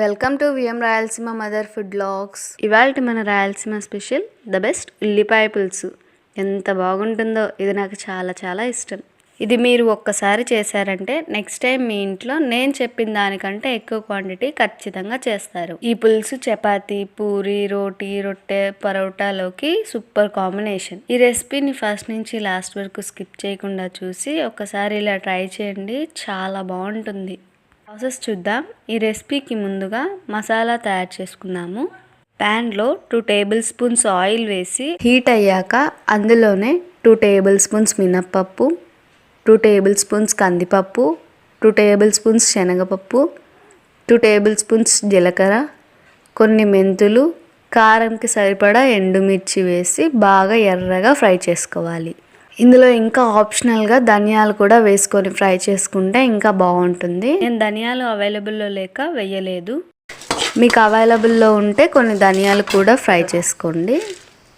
Welcome to V M Rayalaseema mother food blogs. ఇవాళ మన Rayalaseema special the best ఉల్లిపాయ పులుసు. ఎంత బాగుంటుందో ఇది నాకు చాలా చాలా ఇష్టం. ఇది మీరు ఒక్కసారి చేశారంటే నెక్స్ట్ టైం మీ ఇంట్లో నేను చెప్పిన దానికంటే ఎక్కువ క్వాంటిటీ ఖచ్చితంగా చేస్తారు. ఈ పులుసు చపాతి పూరి రోటీ రొట్టె పరోటాలోకి సూపర్ కాంబినేషన్ ఈ రెసిపీని ఫస్ట్ నుంచి లాస్ట్ వరకు స్కిప్ చేయకుండా చూసి ఒక్కసారి ఇలా ట్రై చేయండి చాలా బాగుంటుంది. ప్రాసెస్ చూద్దాం. ఈ రెసిపీకి ముందుగా మసాలా తయారు చేసుకుందాము. ప్యాన్లో టూ టేబుల్ స్పూన్స్ ఆయిల్ వేసి హీట్ అయ్యాక అందులోనే టూ టేబుల్ స్పూన్స్ మినప్పప్పు టూ టేబుల్ స్పూన్స్ కందిపప్పు టూ టేబుల్ స్పూన్స్ శనగపప్పు టూ టేబుల్ స్పూన్స్ జీలకర్ర కొన్ని మెంతులు కారంకి సరిపడా ఎండుమిర్చి వేసి బాగా ఎర్రగా ఫ్రై చేసుకోవాలి. ఇందులో ఇంకా ఆప్షనల్గా ధనియాలు కూడా వేసుకొని ఫ్రై చేసుకుంటే ఇంకా బాగుంటుంది. నేను ధనియాలు అవైలబుల్లో లేక వేయలేదు. మీకు అవైలబుల్లో ఉంటే కొన్ని ధనియాలు కూడా ఫ్రై చేసుకోండి.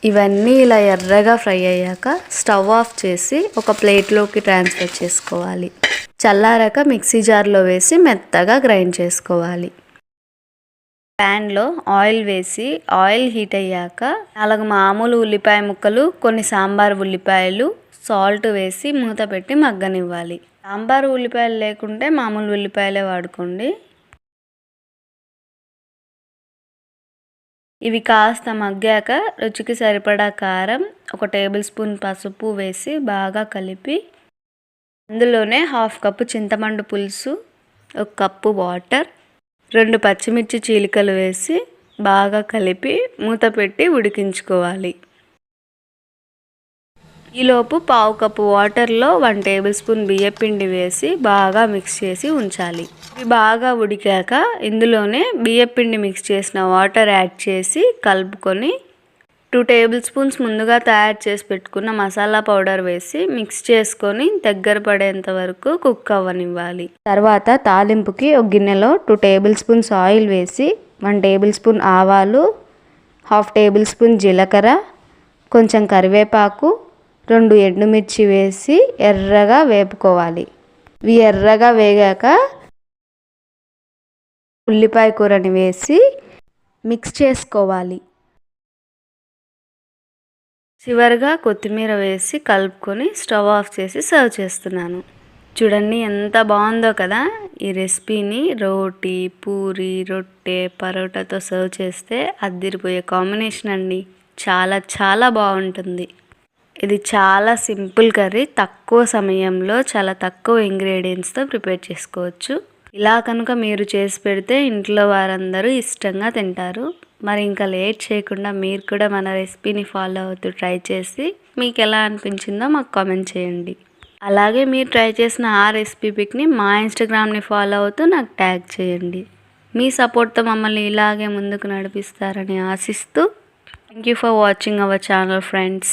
ఇవన్నీ ఇలా ఎర్రగా ఫ్రై అయ్యాక స్టవ్ ఆఫ్ చేసి ఒక ప్లేట్లోకి ట్రాన్స్ఫర్ చేసుకోవాలి. చల్లారాక మిక్సీ జార్లో వేసి మెత్తగా గ్రైండ్ చేసుకోవాలి. ప్యాన్లో ఆయిల్ వేసి ఆయిల్ హీట్ అయ్యాక నాలుగు మామూలు ఉల్లిపాయ ముక్కలు కొన్ని సాంబార్ ఉల్లిపాయలు సాల్ట్ వేసి మూత పెట్టి మగ్గనివ్వాలి. సాంబార్ ఉల్లిపాయలు లేకుంటే మామూలు ఉల్లిపాయలే వాడుకోండి. ఇవి కాస్త మగ్గాక రుచికి సరిపడా కారం ఒక టేబుల్ స్పూన్ పసుపు వేసి బాగా కలిపి అందులోనే హాఫ్ కప్పు చింతమండు పులుసు ఒక కప్పు వాటర్ రెండు పచ్చిమిర్చి చీలికలు వేసి బాగా కలిపి మూత పెట్టి ఉడికించుకోవాలి. ఈలోపు పావు కప్పు వాటర్లో వన్ టేబుల్ స్పూన్ బియ్యపిండి వేసి బాగా మిక్స్ చేసి ఉంచాలి. ఇవి బాగా ఉడికాక ఇందులోనే బియ్యపిండి మిక్స్ చేసిన వాటర్ యాడ్ చేసి కలుపుకొని టూ టేబుల్ స్పూన్స్ ముందుగా తయారు చేసి పెట్టుకున్న మసాలా పౌడర్ వేసి మిక్స్ చేసుకొని దగ్గర పడేంత వరకు కుక్ అవ్వనివ్వాలి. తర్వాత తాలింపుకి ఒక గిన్నెలో టూ టేబుల్ స్పూన్స్ ఆయిల్ వేసి వన్ టేబుల్ స్పూన్ ఆవాలు హాఫ్ టేబుల్ స్పూన్ జీలకర్ర కొంచెం కరివేపాకు రెండు ఎండుమిర్చి వేసి ఎర్రగా వేపుకోవాలి. ఇవి ఎర్రగా వేగాక ఉల్లిపాయ కూరని వేసి మిక్స్ చేసుకోవాలి. చివరిగా కొత్తిమీర వేసి కలుపుకొని స్టవ్ ఆఫ్ చేసి సర్వ్ చేస్తున్నాను. చూడండి ఎంత బాగుందో కదా? ఈ రెసిపీని రోటీ పూరి రొట్టె పరోటాతో సర్వ్ చేస్తే అద్దిరిపోయే కాంబినేషన్ అండి. చాలా చాలా బాగుంటుంది. ఇది చాలా సింపుల్ కర్రీ తక్కువ సమయంలో చాలా తక్కువ ఇంగ్రీడియంట్స్తో ప్రిపేర్ చేసుకోవచ్చు. ఇలా కనుక మీరు చేసి పెడితే ఇంట్లో వారందరూ ఇష్టంగా తింటారు. మరి ఇంకా లేట్ చేయకుండా మీరు కూడా మన రెసిపీని ఫాలో అవుతూ ట్రై చేసి మీకు ఎలా అనిపించిందో మాకు కామెంట్ చేయండి. అలాగే మీరు ట్రై చేసిన ఆ రెసిపీ పిక్ని మా ఇన్స్టాగ్రామ్ని ఫాలో అవుతూ నాకు ట్యాగ్ చేయండి. మీ సపోర్ట్తో మమ్మల్ని ఇలాగే ముందుకు నడిపిస్తారని ఆశిస్తూ thank you for watching our channel friends.